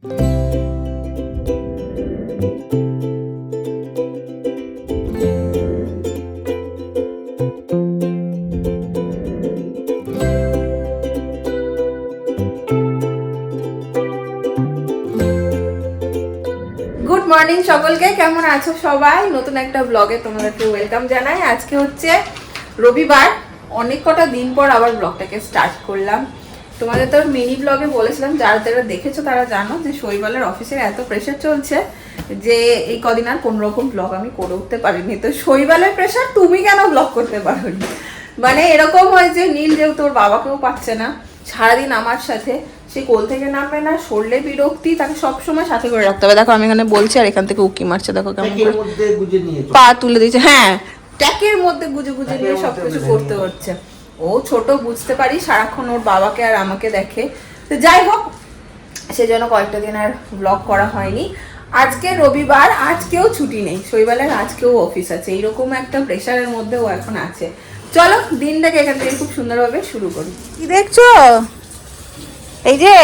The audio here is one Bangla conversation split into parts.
গুড মর্নিং সকলকে, কেমন আছো সবাই? নতুন একটা ব্লগে তোমাদেরকে ওয়েলকাম জানাই। আজকে হচ্ছে রবিবার, অনেক কটা দিন পর আবার ব্লগটাকে স্টার্ট করলাম। তোমাদের তো মিনি ব্লগে বলেছিলাম যারা যারা দেখেছ তারা জানো যে শৈবালের অফিসের এত প্রেশার চলছে যে এই কদিন আর কোনো রকম ব্লগ আমি করে উঠতে পারিনি। তো শৈবালের প্রেশার তুমি কেন ব্লগ করতে পারোনি? মানে এরকম হয় যে নীল যেহেতু ওর বাবাকেও পাচ্ছে না সারাদিন আমার সাথে সে কোল থেকে নামবে না সরলে বিরক্তি তাকে সবসময় সাথে করে রাখতে হবে। দেখো আমি এখানে বলছি আর এখান থেকে উকি মারছে দেখো কেমন। পা তুলে দিয়েছে হ্যাঁ ট্যাকের মধ্যে গুজে গুজে নিয়ে সবকিছু করতে হচ্ছে। ও ছোট বুঝতে পারি সারাক্ষণ ওর বাবাকে আর আমাকে দেখে। তো যাই হোক সেজন্য কয়েকটা দিন আর ব্লগ করা হয়নি। আজকে রবিবার আজকেও ছুটি নেই। শৈবালের আজকেও অফিস আছে। এইরকম একটা প্রেশারের মধ্যে ও এখন আছে। চলো দিনটাকে এখান থেকে খুব সুন্দরভাবে শুরু করি। কি দেখছ? এই যে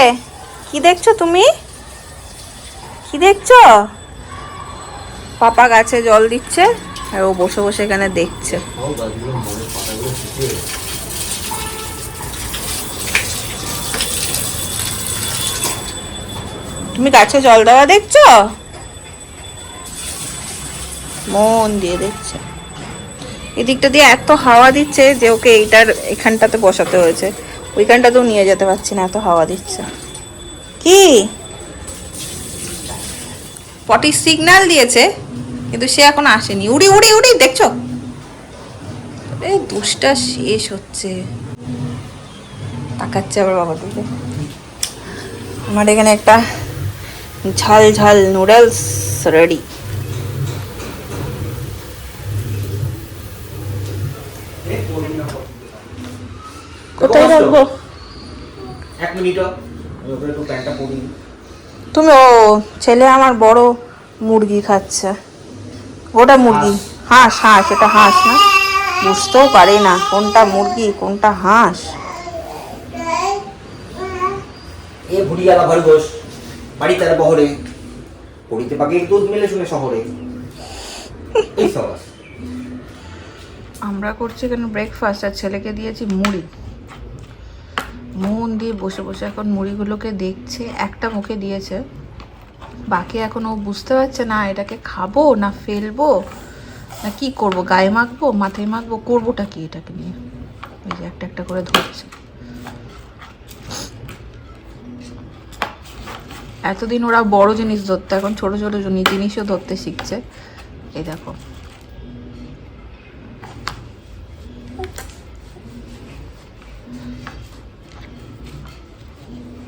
কি দেখছ তুমি? কি দেখছ? পাপা গাছে জল দিচ্ছে আর ও বসে বসে এখানে দেখছে। তুমি গাছে জল দেওয়া দেখছ? মন দিয়ে দেখছে। এদিকটা দিয়ে এত হাওয়া দিচ্ছে যে ওকে এইটার এখানটাতে বসাতে হয়েছে। ওইখানটাতেও নিয়ে যেতে পারছি না, এত হাওয়া দিচ্ছে। কি? পটি সিগন্যাল দিয়েছে, কিন্তু সে এখন আসেনি। উড়ি উড়ি উড়ি, দেখছ? এ দুষ্টা শেষ হচ্ছে। তাকাচ্ছে আবার বাবা দিকে আমার এখানে একটা ঝাল ঝাল নুডলস রেডি। কোথায়। রাখব? এক মিনিট তুমি ও ছেলে আমার বড় মুরগি খাচ্ছে। ওটা মুরগি। হাঁস। হাঁস এটা হাঁস না? বুঝতেও পারে না কোনটা মুরগি কোনটা হাঁস। এ ভুড়িয়ালা ঘরে বস বাড়ি তার বহরে পড়িতে পাখির দুধ মেলে শুনে শহরে। এই আমরা করছি কেন ব্রেকফাস্ট আর ছেলেকে দিয়েছি মুড়ি। মন দিয়ে বসে বসে এখন মুড়িগুলোকে দেখছে, একটা মুখে দিয়েছে। বাকি এখন ও বুঝতে পারছে না, এটাকে খাব না ফেলব, না কি করব? গায়ে মাখবো, মাথায় মাখবো? করবোটা কি এটাকে নিয়ে? ওই যে একটা একটা করে ধরছে। এতদিন ওরা বড় জিনিস ধরতো এখন ছোট ছোট জিনিসও ধরতে শিখছে। এই দেখো।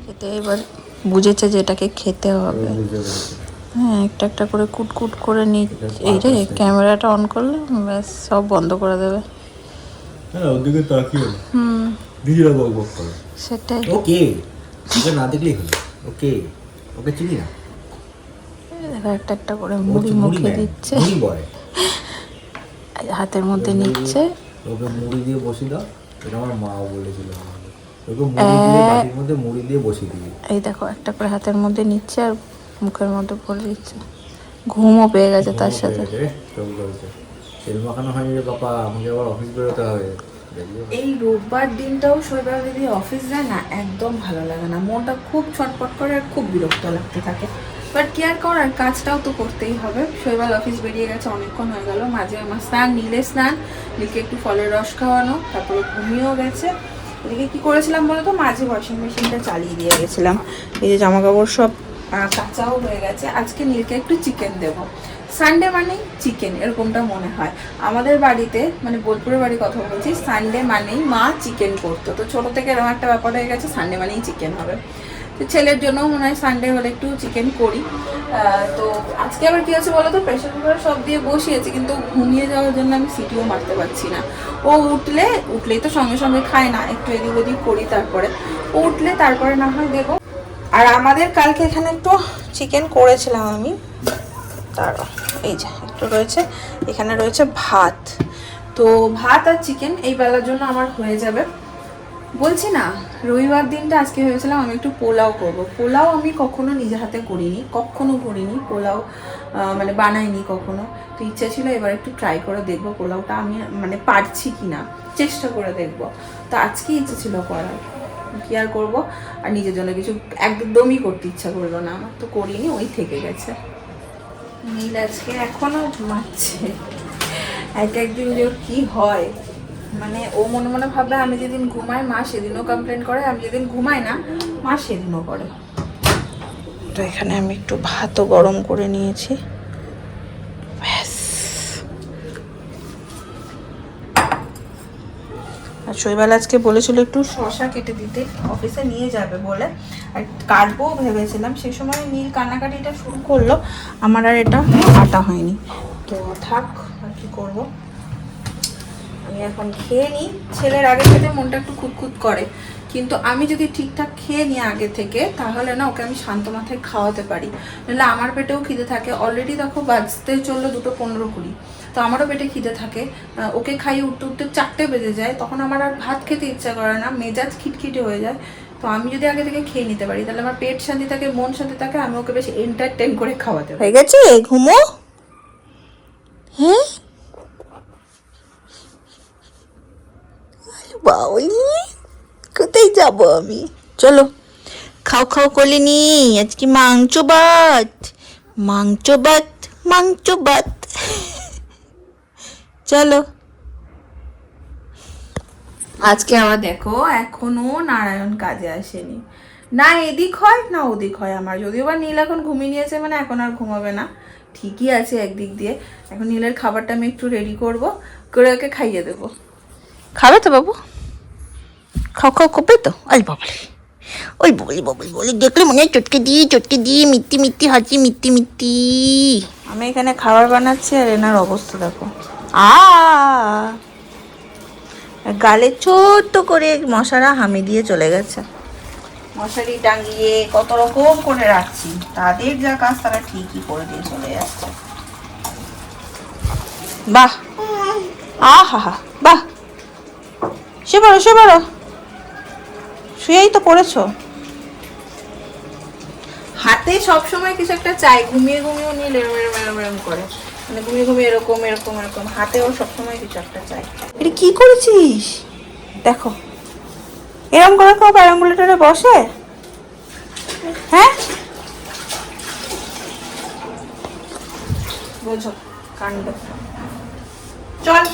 খেতে এবার বুঝেছে যে এটাকে খেতে হবে। হ্যাঁ একটা একটা করে কুটকুট করে নি এই রে ক্যামেরাটা অন করলে ব্যাস সব বন্ধ করে দেবে। হ্যাঁ ওদিকে তাকিয়ে হুম। করে। সেটাই। ওকে ওকে না দেখলেই হলো। ওকে। ওকে চিনি না? দেখো একটা একটা করে মুড়ি মুখে দিচ্ছে। মুড়ি হাতের মধ্যে নিচ্ছে। ওকে মুড়ি দিয়ে বসি দাও এটা আমার মাও বলেছিল ওকে মুড়ি দিয়ে বাটির মধ্যে মুড়ি দিয়ে বসিয়ে দিবি। এই দেখো একটা করে হাতের মধ্যে নিচ্ছে আর মুখের মধ্যে ভরে দিচ্ছে। ঘুমও পেয়ে গেছে তার সাথে। তেল মাখানো হয়নি রে বাবা আমাকে আবার অফিস বেরোতে হবে? এই রোববার দিনটাও শৈবাল দিদি অফিস যায় না, একদম ভালো লাগে না। মনটা খুব ছটপট করে আর খুব বিরক্ত লাগতে থাকে। বাট কি আর করার কাজটাও তো করতেই হবে। শৈবাল অফিস বেরিয়ে গেছে, অনেকক্ষণ হয়ে গেল। মাঝে আমার স্নান নীলে স্নান। নীলকে একটু ফলের রস খাওয়ানো। তারপরে ঘুমিয়েও গেছে। এদিকে কি করেছিলাম বলো তো? মাঝে ওয়াশিং মেশিনটা চালিয়ে দিয়ে গেছিলাম। এই যে জামা কাপড় সব কাঁচাও হয়ে গেছে। আজকে নীলকে একটু চিকেন দেবো। সানডে মানেই চিকেন এরকমটা মনে হয়। আমাদের বাড়িতে মানে বোলপুরের বাড়ির কথা বলছি সানডে মানেই মা চিকেন করতো। তো ছোট থেকে এরকম একটা ব্যাপার হয়ে গেছে সানডে মানেই চিকেন হবে। তো ছেলের জন্য মনে হয় সানডে হলে একটু চিকেন করি। তো আজকে আবার কী হচ্ছে বলো তো প্রেশার কুকারে সব দিয়ে বসিয়েছি, কিন্তু ঘুমিয়ে যাওয়ার জন্য আমি সিটিও মারতে পারছি না। ও উঠলে, উঠলেই তো সঙ্গে সঙ্গে খায় না, একটু এদিক ওদিক করি তারপরে। ও উঠলে তারপরে না হয় দেবো। আর আমাদের কালকে এখানে একটু চিকেন করেছিলাম আমি। দাঁড়া এই যে, একটু রয়েছে। এখানে রয়েছে ভাত। তো ভাত আর চিকেন এই বেলার জন্য আমার হয়ে যাবে। বলছি না, রবিবার দিনটা আজকে ভেবেছিলাম আমি একটু পোলাও করব। পোলাও আমি কখনো নিজে হাতে করিনি, কখনো করিনি পোলাও মানে বানাইনি কখনো। তো ইচ্ছা ছিল এবার একটু ট্রাই করে দেখব পোলাওটা আমি মানে পারছি কি না চেষ্টা করে দেখব। তো আজকে ইচ্ছে ছিল করার। কি আর করব? আর নিজের জন্য কিছু একদমই করতে ইচ্ছা করল না। আমার তো করিনি, ওই থেকে গেছে। নীল আজকে এখনও ঘুমাচ্ছে। এক একদিন যে কি হয়। মানে ও মনে মনে ভাবে আমি যেদিন ঘুমাই, মা সেদিনও কমপ্লেন করে, আমি যেদিন ঘুমাই না, মা সেদিনও করে। তো এখানে আমি একটু ভাতও গরম করে নিয়েছি ব্যাস আর শৈবাল আজকে বলেছিল একটু শশা কেটে দিতে, অফিসে নিয়ে যাবে বলে। আর কাটবো ভেবেছিলাম, সেই সময় নীল কান্নাকাটিটা শুরু করল, আমার আর এটা কাটা হয়নি। তো থাক, আর কি করব? আমি এখন খেয়ে নিই। ছেলের আগে থেকে মনটা একটু খুঁতখুত করে। কিন্তু আমি যদি ঠিকঠাক খেয়ে নিই আগে থেকে, তাহলে না ওকে আমি শান্ত মাথায় খাওয়াতে পারি। নাহলে আমার পেটেও খিদে থাকে। অলরেডি দেখো বাজতে চলল দুটো পনেরো কুড়ি। তো আমারও পেটে খিদে থাকে। ওকে খাইয়ে উঠতে উঠতে চারটে বেজে যায়। তখন আমার আর ভাত খেতে ইচ্ছা করে না। মেজাজ খিটখিটে হয়ে যায়। তো আমি যদি আগে থেকে খেয়ে নিতে পারি, তাহলে আমার পেট শান্তি থাকে, মন শান্তি থাকে, আমি ওকে বেশ এন্টারটেন করে খাওয়াতে হয়ে গেছে? ঘুমো? হ্যাঁ? কোথায় যাব আমি? চলো, খাও খাও করলে আজকে মাংস ভাত। মাংস ভাত মাংস ভাত। চলো। আজকে আমার দেখো এখনও নারায়ণ কাজে আসেনি। না এদিক হয় না ওদিক হয় আমার। যদিও বা নীল এখন ঘুমিয়ে নিয়েছে মানে এখন আর ঘুমাবে না। ঠিকই আছে একদিক দিয়ে। এখন নীলের খাবারটা আমি একটু রেডি করব করে ওকে খাইয়ে দেবো। খাবে তো বাবু? খাও খাও করবে তো। ওই বাবলি ওই বলি বাবলি বলি দেখলে মনে হয় চটকে দিই চটকে দিই মিট্টি মিট্টি হাঁচি মিট্টি মিট্টি আমি এখানে খাবার বানাচ্ছি আর এনার অবস্থা দেখো। আ। গালে ছোট্ট করে মশারা হামি দিয়ে চলে গেছে। মশারি টাঙিয়ে কত রকম করে রাখছি। তাদের যা কাজ তারা ঠিকই করে দিয়ে চলে যাচ্ছে। বাহ। আহা হা বাহ। সে বড় সে বড়। শুয়েই তো পড়েছো। হাতে সবসময় কিছু একটা চাই ঘুমিয়ে ঘুমিয়ে নীল এরম এরম এরম এরম করে। মানে ঘুমিয়ে ঘুমিয়ে এরকম এরকম এরকম। হাতেও সবসময় কিছু একটা চাই। এটা কি করেছিস? দেখো। এরম করে কেউ প্যারাম্বুলেটারে বসে। হ্যাঁ? বোঝো কাণ্ড। চল।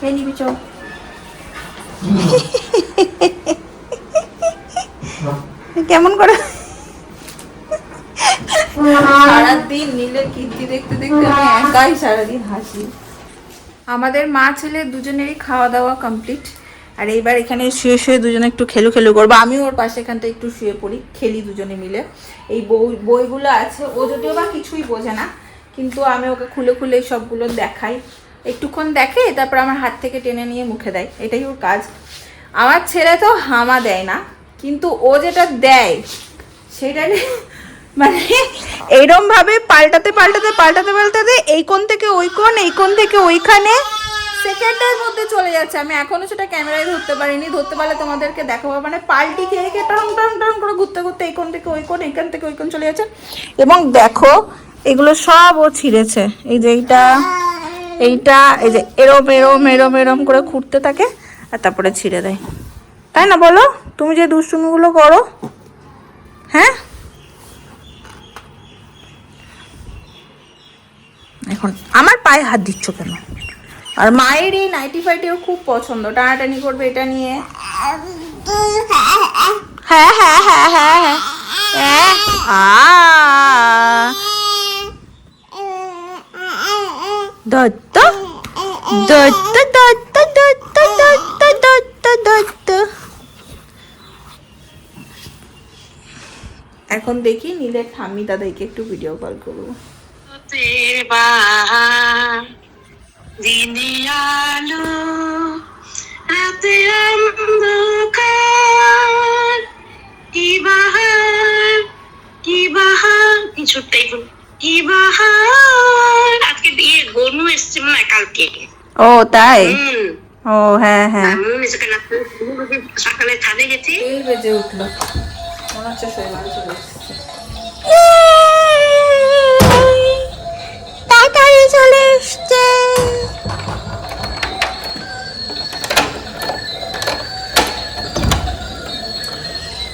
খেয়ে নিবি চল। কেমন করে সারাদিন নীলের কীর্তি দেখতে দেখতে আমি একাই সারাদিন হাসি। আমাদের মা ছেলে দুজনেরই খাওয়া দাওয়া কমপ্লিট আর এইবার এখানে শুয়ে শুয়ে দুজনে একটু খেলু খেলু করব। আমি ওর পাশে এখানটা একটু শুয়ে পড়ি, খেলি দুজনে মিলে। এই বই বইগুলো আছে, ও যদিও বা কিছুই বোঝে না, কিন্তু আমি ওকে খুলে খুলে সবগুলো দেখাই। একটুক্ষণ দেখে তারপর আমার হাত থেকে টেনে নিয়ে মুখে দেয়। এটাই ওর কাজ। আমার ছেলে তো হামা দেয় না, কিন্তু ও যেটা দেয়, সেটা নিয়ে মানে এইরকম ভাবে পাল্টাতে পাল্টাতে পাল্টাতে পাল্টাতে এই কোণ থেকে ওই কোণ, এই কোণ থেকে ওইখানে সেকেন্ডের মধ্যে চলে যাচ্ছে। আমি এখনও সেটা ক্যামেরায় ধরতে পারিনি। ধরতে পারলে তোমাদেরকে দেখাবো। মানে পাল্টি খেয়ে খেয়ে টরম টরম টরম করে ঘুরতে ঘুরতে এই কোণ থেকে ওই কোণ, এইখান থেকে ওই কোণ চলে যাচ্ছে। এবং দেখো, এগুলো সব ও ছিঁড়েছে। এই যে এইটা এইটা, এই যে এরম এরম এরম এরম করে খুঁড়তে থাকে আর তারপরে ছিঁড়ে দেয়। তাই না বলো? তুমি যে দুষ্টুমিগুলো করো হ্যাঁ? এখন আমার পায়ে হাত দিচ্ছ কেন? আর মায়ের এই নাইটি ফাইটিও খুব পছন্দ। টানাটানি করবে এটা নিয়ে। হ্যাঁ হ্যাঁ হ্যাঁ হ্যাঁ হ্যাঁ। হ্যাঁ আ। দত্ত দত্ত দত্ত দত্ত দত্ত দত্ত দত্ত। এখন দেখি নীলের ঠাম্মি দাদাইকে একটু ভিডিও কল করব। বাহার দিনে আলো রাতে অন্ধকার। কি বাহার কি বাহার। এই কি বাহার। আজকে বিয়ে গনু এসছে মনে হয় কালকে। ও তাই? হুম। ও হ্যাঁ হ্যাঁ। সকালে ছাদে গেছি। উঠল। মনে হচ্ছে চলে এসেছে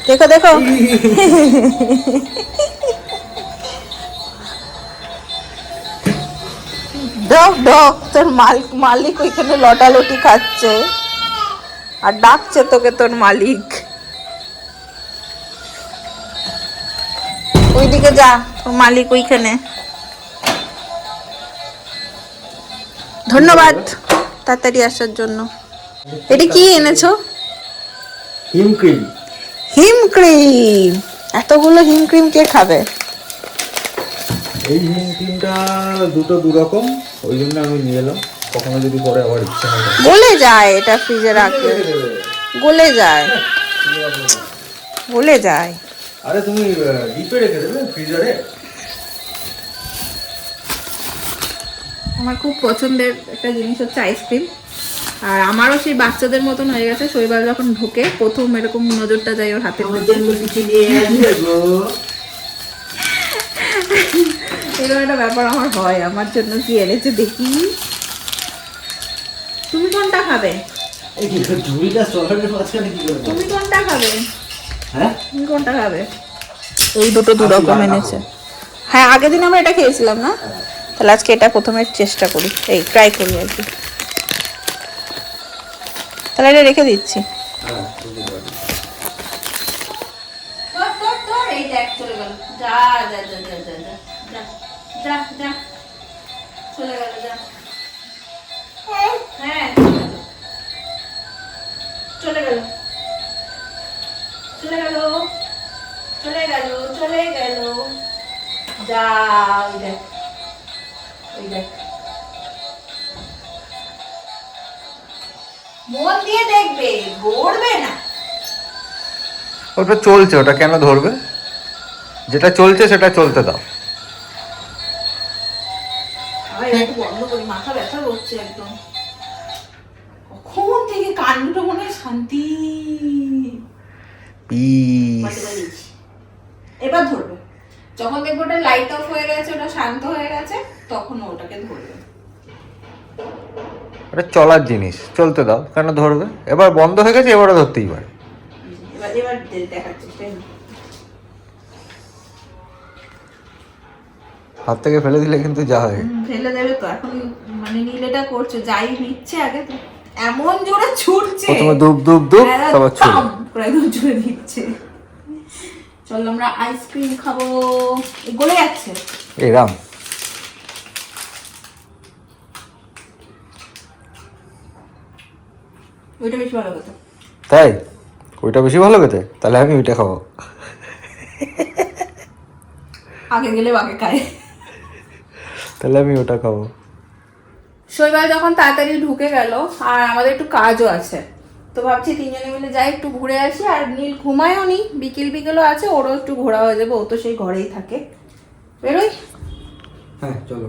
দেখো দেখো। ডক ডক তোর মালিক মালিক ওইখানে লটালটি খাচ্ছে। আর ডাকছে তোকে তোর মালিক। ওইদিকে যা, তোর মালিক ওইখানে। ধন্যবাদ। তাড়াতাড়ি আসার জন্য। এটা কি এনেছো? হিম ক্রিম। হিম ক্রিম। এতগুলো হিম ক্রিম কে খাবে? এই হিম ক্রিমটা দুটো দু রকম ওই জন্য আমি নিয়ে এলাম। কখনো যদি পরে আবার ইচ্ছা হয় গলে যায় এটা ফ্রিজে রাখলে। গলে যায়। গলে যায়। আরে তুমি ডিপে রেখে দেবে ফ্রিজারে? আমার খুব পছন্দের একটা জিনিস হচ্ছে আইসক্রিম আর আমারও সেই বাচ্চাদের মতন হয়ে গেছে শৈবাল যখন ঢোকে প্রথম এরকম নজরটা যায় ওর হাতে এরকম একটা ব্যাপার আমার হয় আমার জন্য কি এনেছে দেখি। তুমি কোনটা খাবে? তুমি কোনটা খাবে? হ্যাঁ? তুমি কোনটা খাবে? এই দুটো দু রকম এনেছে। হ্যাঁ আগের দিন আমরা এটা খেয়েছিলাম না? তাহলে আজকে এটা প্রথমে চেষ্টা করি। এই ট্রাই করি আর কি। তাহলে এটা রেখে দিচ্ছি। হ্যাঁ, চলে গেল। হ্যাঁ চলে গেল। চলে গেল। চলে গেল। চলে গেল যাও দেখ। মন দিয়ে দেখবে গড়বে না। ওটা চলছে ওটা কেন ধরবে? যেটা চলছে সেটা চলতে দাও। আবার এটা একটু বন্ধ করি মাথা ব্যথা করছে একদম। কখন থেকে কান দুটো মনে হয় শান্তি। এবার ধরবে। যখন দেখব ওটা লাইট অফ হয়ে গেছে ওটা শান্ত হয়ে গেছে তখন ওটাকে ধরবে। ওটা চলার জিনিস চলতে দাও কেন ধরবে? এবার বন্ধ হয়ে গেছে এবারও ধরতেই পারে। এবার এবার হাত থেকে ফেলে দিলে কিন্তু যা হয়। ফেলে দেবে তো এখন মানে নীলেটা করছে যাই নিচ্ছে আগে এমন জোরে ছুটছে। প্রথমে দুব দুব দুব তারপর পাম করে জোরে দিচ্ছে চলো আমরা আইসক্রিম খাব। গলে যাচ্ছে। এই ওইটা বেশি ভালো কথা তাই? ওইটা বেশি ভালো খেতে? তাহলে আমি ওইটা খাব। আগে গেলে আগে খায়। তাহলে আমি ওটা খাব। শৈবাল যখন তাড়াতাড়ি ঢুকে গেল আর আমাদের একটু কাজও আছে তো ভাবছি তিনজনে মিলে যাই একটু ঘুরে আসি আর নীল ঘুমায়ও নি বিকেল বিকেলও আছে ওরও একটু ঘোরা হয়ে যাবে ও তো সেই ঘরেই থাকে। বেরোই? হ্যাঁ চলো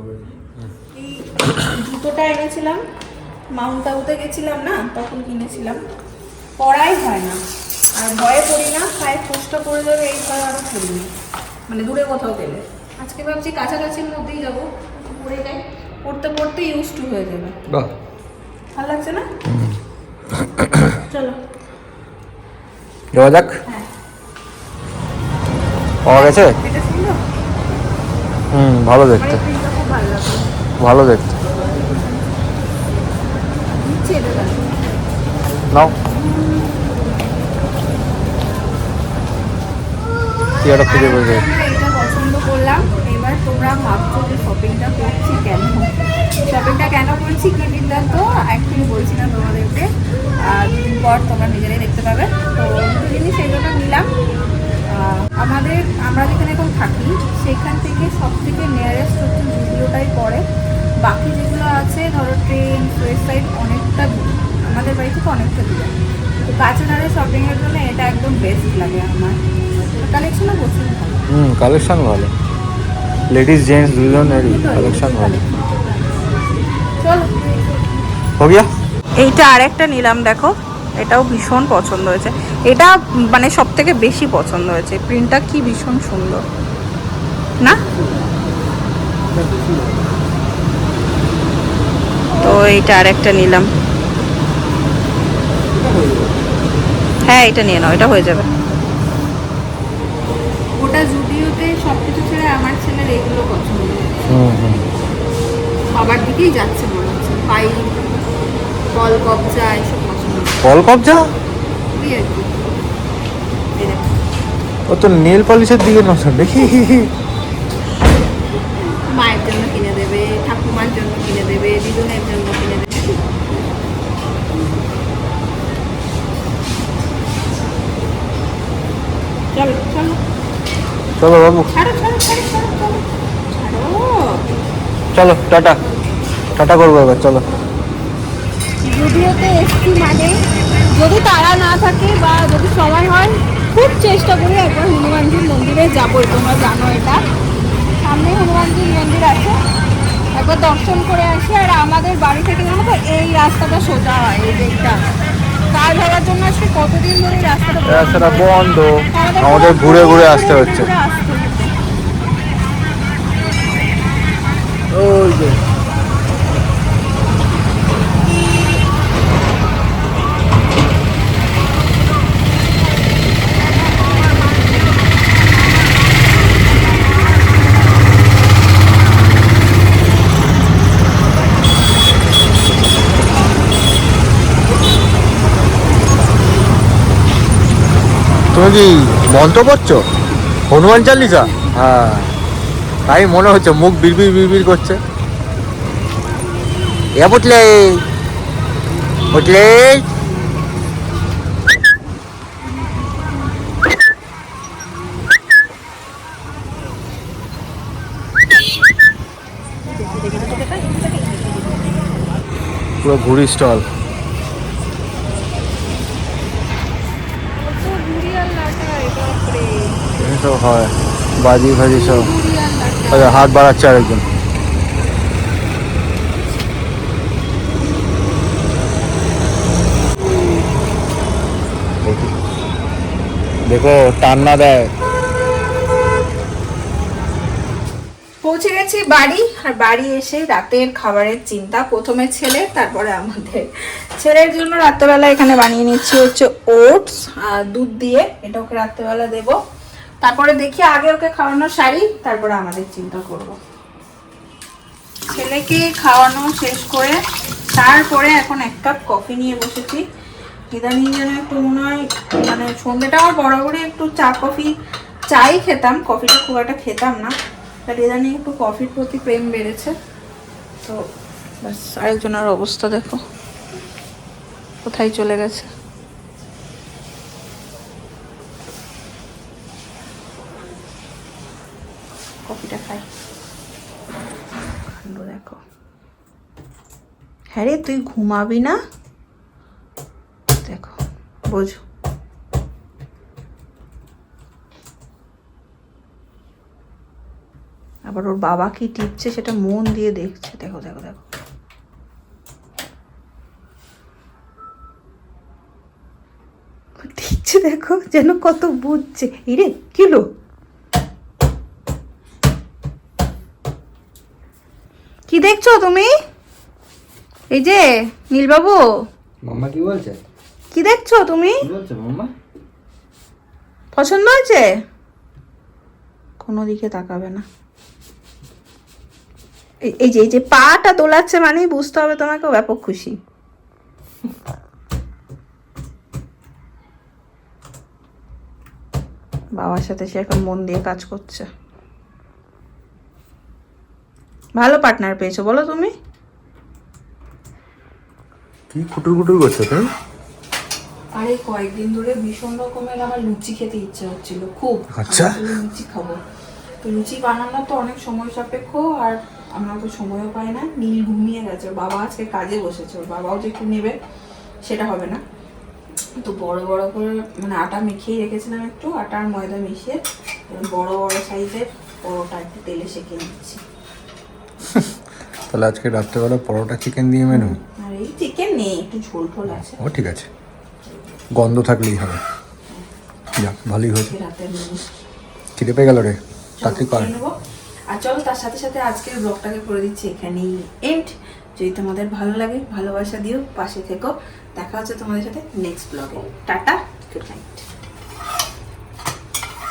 জুতোটা এনেছিলাম। মাউন্ট আবুতে গেছিলাম না তখন কিনেছিলাম। পড়াই হয় না। আর ভয়ে পড়ি না পায়ে ফোসটা পড়ে যাবে এই ভয়ে আরও পড়ি না। মানে দূরে কোথাও গেলে। আজকে ভাবছি কাছাকাছির মধ্যেই যাব। পড়ে যাই। পড়তে পড়তে ইউজ টু হয়ে যাবে। বাহ। ভালো লাগছে না? চলো যাওয়া যাক। হ্যাঁ। পাওয়া গেছে? হুম ভালো দেখতে। লাগল। ভালো দেখতে। নাও কি খুঁজে আমরা এটা পছন্দ করলাম। এবার তোমরা ভাবছ যে শপিংটা করছি কেন? শপিংটা কেন করছি কি বৃত্তান্ত অ্যাকচুয়ালি বলছি না তোমাদেরকে দুদিন পর তোমরা নিজেরাই দেখতে পাবে। তো জিনিস সেই জন্য নিলাম। আমাদের, আমরা যেখানে এখন থাকি, সেখান থেকে সব থেকে নিয়ারেস্ট হচ্ছে জুডিওটাই পড়ে। বাকি যেগুলো আছে, ধরো ট্রেন ওয়েবসাইট অনেকটা দূর। আমাদের বাড়ি থেকে অনেকটা দূরে। তো কাছাড়ারে শপিংয়ের জন্য এটা একদম বেস্ট লাগে আমার। কালেকশনও বসে হুম কালেকশন ভালো। লেডিস জেন্টস দুজনেরই কালেকশন ভালো। চলো। হো গিয়া। এইটা আরেকটা নিলাম দেখো। এটাও ভীষণ পছন্দ হয়েছে। এটা মানে সব থেকে বেশি পছন্দ হয়েছে। প্রিন্টটা কি ভীষণ সুন্দর। না? তো এইটা আরেকটা নিলাম। হ্যাঁ এটা নিয়ে নাও এটা হয়ে যাবে। ওটা জুডিওতে সব কিছু ছেড়ে আমার ছেলের এগুলো পছন্দ বাবার দিকেই যাচ্ছে মনে হচ্ছে। পাই কল কবজা এসব পছন্দ কল কবজা আর কি। ও তো নেল পলিশের দিকে নজর দেখি মায়ের জন্য কিনে দেবে ঠাকুমার জন্য কিনে দেবে দিদুনের জন্য কিনে দেবে চলো বাবু। চলো টাটা। টাটা করব এবার চলো। যদিওতে এসছি মানে যদি তারা না থাকে বা যদি সময় হয় খুব চেষ্টা করি একবার হনুমানজির মন্দিরে যাবোই তোমরা জানো এটা। সামনে হনুমানজির মন্দির আছে। একবার দর্শন করে আসি। আর আমাদের বাড়ি থেকে জানো তো এই রাস্তাটা সোজা হয় এই দিকটা রাস্তাটা বন্ধ। আমাদের ঘুরে ঘুরে আসতে হচ্ছে ঘুরে আসতে হচ্ছে। ওই যে তুমি কি মন্ত্র পড়ছো হনুমান চালিসা? হ্যাঁ। তাই মনে হচ্ছে মুখ বিড়বিড় বিড়বিড় করছে। এ বুঝলে বুঝলে পুরো ঘুড়ি স্টল। সব হয়, বাজি ফাজি সব। হাত বাড়াচ্ছে আরেকজন। দেখি। দেখো টান না দেয়। পৌঁছে গেছি বাড়ি, আর বাড়ি এসে রাতের খাবারের চিন্তা। প্রথমে ছেলে, তারপরে আমাদের। ছেলের জন্য রাত্রেবেলা এখানে বানিয়ে নিচ্ছি হচ্ছে ওটস দুধ দিয়ে। এটা ওকে রাত্রেবেলা দেবো। তারপরে দেখি আগে ওকে খাওয়ানো শাড়ি তারপরে আমাদের চিন্তা করব। ছেলেকে খাওয়ানো শেষ করে তারপরে এখন এক কাপ কফি নিয়ে বসেছি। ইদানিং যেন একটু মনে হয় মানে সন্ধ্যেটা আমার বরাবরই একটু চা কফি, চাই খেতাম, কফিটা খুব একটা খেতাম না। বাট ইদানিং একটু কফির প্রতি প্রেম বেড়েছে। তো ব্যাস, আরেকজনের অবস্থা দেখো। কোথায় চলে গেছে কফিটা খাই কাণ্ড দেখো হ্যাঁ রে তুই ঘুমাবি না? দেখো, বোঝো। আবার ওর বাবা কি টিপছে সেটা মন দিয়ে দেখছে। দেখো দেখো দেখো। টিপছে দেখো, যেন কত বুঝছে। ইরে কিলো কি দেখছ তুমি? এই যে নীলবাবু। মাম্মা কি বলছে? কি দেখছ তুমি? মাম্মা? পছন্দ হয়েছে? কোনো দিকে তাকাবে না। এই- এই যে এই যে পাটা দোলাচ্ছে মানেই বুঝতে হবে তোমাকে ব্যাপক খুশি। বাবার সাথে সে এখন মন দিয়ে কাজ করছে। ভালো পার্টনার পেয়েছ বলো তুমি। কি কুটুর কুটুর করছ তুমি? আরে কয়েকদিন ধরে ভীষণ রকমের আমার লুচি খেতে ইচ্ছে হচ্ছিল খুব। আচ্ছা। লুচি খাব। তো লুচি বানানো তো অনেক সময় সাপেক্ষ আর আমরা তো সময়ও পাই না নীল ঘুমিয়ে গেছে। বাবা আজকে কাজে বসেছে ওর বাবাও যে একটু নেবে সেটা হবে না। তো বড় বড় করে মানে আটা মেখেই রেখেছিলাম একটু আটা আর ময়দা মিশিয়ে বড় বড় সাইজের পরোটা একটু তেলে সেঁকে নিচ্ছি। তাহলে আজকে রাত্রেবেলা পরোটা চিকেন দিয়ে মেনু নেই একটু ঝোল আছে। ও ঠিক আছে। গন্ধ থাকলেই হবে। যাক ভালোই হয়েছে। খিদে পেয়ে গেল রে। তাড়াতাড়ি কর। আর চলো তার সাথে সাথে আজকের ব্লগটাকে করে দিচ্ছি এখানেই এন্ড যদি তোমাদের ভালো লাগে ভালোবাসা দিও পাশে থেকো। দেখা হচ্ছে তোমাদের সাথে নেক্সট ব্লগে টাটা গুড নাইট